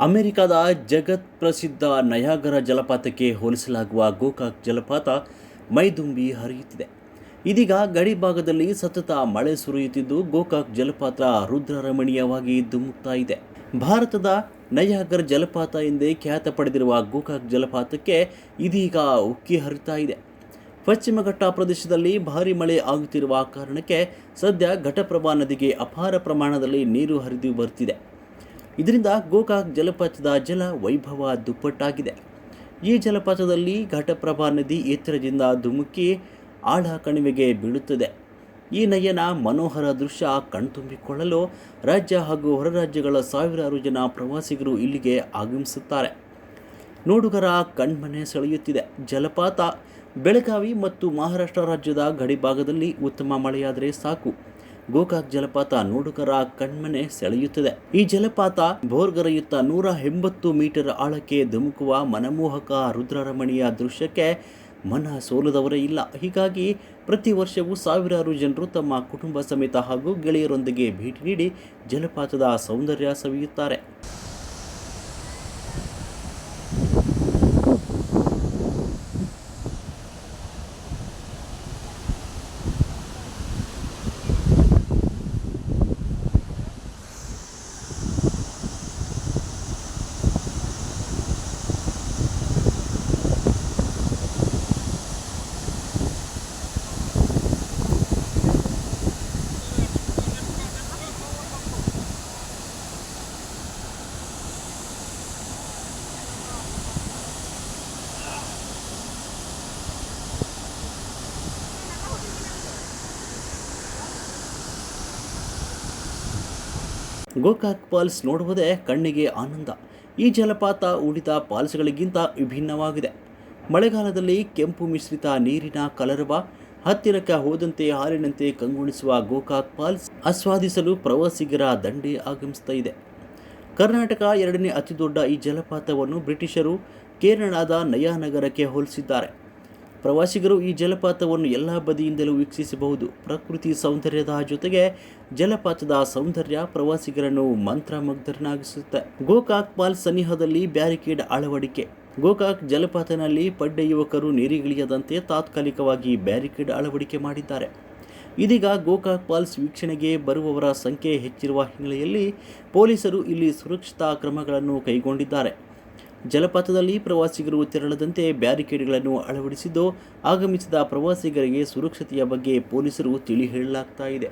ಅಮೆರಿಕದ ಜಗತ್ ಪ್ರಸಿದ್ಧ ನಯಾಗರ ಜಲಪಾತಕ್ಕೆ ಹೋಲಿಸಲಾಗುವ ಗೋಕಾಕ್ ಜಲಪಾತ ಮೈದುಂಬಿ ಹರಿಯುತ್ತಿದೆ. ಇದೀಗ ಗಡಿ ಭಾಗದಲ್ಲಿ ಸತತ ಮಳೆ ಸುರಿಯುತ್ತಿದ್ದು, ಗೋಕಾಕ್ ಜಲಪಾತ ರುದ್ರರಮಣೀಯವಾಗಿ ಧುಮುಕ್ತಾ ಭಾರತದ ನಯಾಗರ ಜಲಪಾತ ಎಂದೇ ಖ್ಯಾತ ಪಡೆದಿರುವ ಗೋಕಾಕ್ ಜಲಪಾತಕ್ಕೆ ಇದೀಗ ಉಕ್ಕಿ ಹರಿತಾ ಇದೆ. ಪಶ್ಚಿಮ ಘಟ್ಟ ಪ್ರದೇಶದಲ್ಲಿ ಭಾರಿ ಮಳೆ ಆಗುತ್ತಿರುವ ಕಾರಣಕ್ಕೆ ಸದ್ಯ ಘಟಪ್ರಭಾ ನದಿಗೆ ಅಪಾರ ಪ್ರಮಾಣದಲ್ಲಿ ನೀರು ಹರಿದು ಬರುತ್ತಿದೆ ಇದರಿಂದ ಗೋಕಾಕ್ ಜಲಪಾತದ ಜಲ ವೈಭವ ದುಪ್ಪಟ್ಟಾಗಿದೆ. ಈ ಜಲಪಾತದಲ್ಲಿ ಘಟಪ್ರಭಾ ನದಿ ಎತ್ತರದಿಂದ ಧುಮುಕಿ ಆಳ ಕಣಿವೆಗೆ ಬೀಳುತ್ತದೆ. ಈ ನಯನ ಮನೋಹರ ದೃಶ್ಯ ಕಣ್ತುಂಬಿಕೊಳ್ಳಲು ರಾಜ್ಯ ಹಾಗೂ ಹೊರ ರಾಜ್ಯಗಳ ಸಾವಿರಾರು ಜನ ಪ್ರವಾಸಿಗರು ಇಲ್ಲಿಗೆ ಆಗಮಿಸುತ್ತಾರೆ. ನೋಡುಗರ ಕಣ್ಮನೆ ಸೆಳೆಯುತ್ತಿದೆ. ಜಲಪಾತ, ಬೆಳಗಾವಿ ಮತ್ತು ಮಹಾರಾಷ್ಟ್ರ ರಾಜ್ಯದ ಗಡಿಭಾಗದಲ್ಲಿ ಉತ್ತಮ ಮಳೆಯಾದರೆ ಸಾಕು. ಗೋಕಾಕ್ ಜಲಪಾತ ನೋಡುಗರ ಕಣ್ಮನೆ ಸೆಳೆಯುತ್ತದೆ. ಈ ಜಲಪಾತ ಬೋರ್ಗರೆಯುತ್ತ ನೂರ ಎಂಬತ್ತು ಮೀಟರ್ ಆಳಕ್ಕೆ ಧುಮುಕುವ ಮನಮೋಹಕ ರುದ್ರರಮಣೀಯ ದೃಶ್ಯಕ್ಕೆ ಮನ ಸೋಲದವರೇ ಇಲ್ಲ. ಹೀಗಾಗಿ ಪ್ರತಿ ವರ್ಷವೂ ಸಾವಿರಾರು ಜನರು ತಮ್ಮ ಕುಟುಂಬ ಸಮೇತ ಹಾಗೂ ಗೆಳೆಯರೊಂದಿಗೆ ಭೇಟಿ ನೀಡಿ ಜಲಪಾತದ ಸೌಂದರ್ಯ ಸವಿಯುತ್ತಾರೆ. ಗೋಕಾಕ್ ಫಾಲ್ಸ್ ನೋಡುವುದೇ ಕಣ್ಣಿಗೆ ಆನಂದ. ಈ ಜಲಪಾತ ಉಳಿದ ಫಾಲ್ಸ್ಗಳಿಗಿಂತ ವಿಭಿನ್ನವಾಗಿದೆ. ಮಳೆಗಾಲದಲ್ಲಿ ಕೆಂಪು ಮಿಶ್ರಿತ ನೀರಿನ ಕಲರವ, ಹತ್ತಿರಕ್ಕೆ ಹೋದಂತೆ ಹಾಲಿನಂತೆ ಕಂಗೊಳಿಸುವ ಗೋಕಾಕ್ ಫಾಲ್ಸ್ ಆಸ್ವಾದಿಸಲು ಪ್ರವಾಸಿಗರ ದಂಡೆ ಆಗಮಿಸ್ತಾ ಇದೆ ಕರ್ನಾಟಕ ಎರಡನೇ ಅತಿದೊಡ್ಡ ಈ ಜಲಪಾತವನ್ನು ಬ್ರಿಟಿಷರು ಕೇರಳದ ನಯಾನಗರಕ್ಕೆ ಹೋಲಿಸಿದ್ದಾರೆ. ಪ್ರವಾಸಿಗರು ಈ ಜಲಪಾತವನ್ನು ಎಲ್ಲ ಬದಿಯಿಂದಲೂ ವೀಕ್ಷಿಸಬಹುದು. ಪ್ರಕೃತಿ ಸೌಂದರ್ಯದ ಜೊತೆಗೆ ಜಲಪಾತದ ಸೌಂದರ್ಯ ಪ್ರವಾಸಿಗರನ್ನು ಮಂತ್ರಮುಗ್ಧರನ್ನಾಗಿಸುತ್ತೆ ಗೋಕಾಕ್ ಪಾಲ್ ಸನಿಹದಲ್ಲಿ ಬ್ಯಾರಿಕೇಡ್ ಅಳವಡಿಕೆ. ಗೋಕಾಕ್ ಜಲಪಾತನಲ್ಲಿ ಪಡ್ಡೆ ಯುವಕರು ನೀರಿಗಿಳಿಯದಂತೆ ತಾತ್ಕಾಲಿಕವಾಗಿ ಬ್ಯಾರಿಕೇಡ್ ಅಳವಡಿಕೆ ಮಾಡಿದ್ದಾರೆ. ಇದೀಗ ಗೋಕಾಕ್ ಪಾಲ್ಸ್ ವೀಕ್ಷಣೆಗೆ ಬರುವವರ ಸಂಖ್ಯೆ ಹೆಚ್ಚಿರುವ ಹಿನ್ನೆಲೆಯಲ್ಲಿ ಪೊಲೀಸರು ಇಲ್ಲಿ ಸುರಕ್ಷತಾ ಕ್ರಮಗಳನ್ನು ಕೈಗೊಂಡಿದ್ದಾರೆ. ಜಲಪಾತದಲ್ಲಿ ಪ್ರವಾಸಿಗರು ತೆರಳದಂತೆ ಬ್ಯಾರಿಕೇಡ್ಗಳನ್ನು ಅಳವಡಿಸಿದ್ದು ಆಗಮಿಸಿದ ಪ್ರವಾಸಿಗರಿಗೆ ಸುರಕ್ಷತೆಯ ಬಗ್ಗೆ ಪೊಲೀಸರು ತಿಳಿ ಹೇಳಲಾಗ್ತಾ ಇದೆ.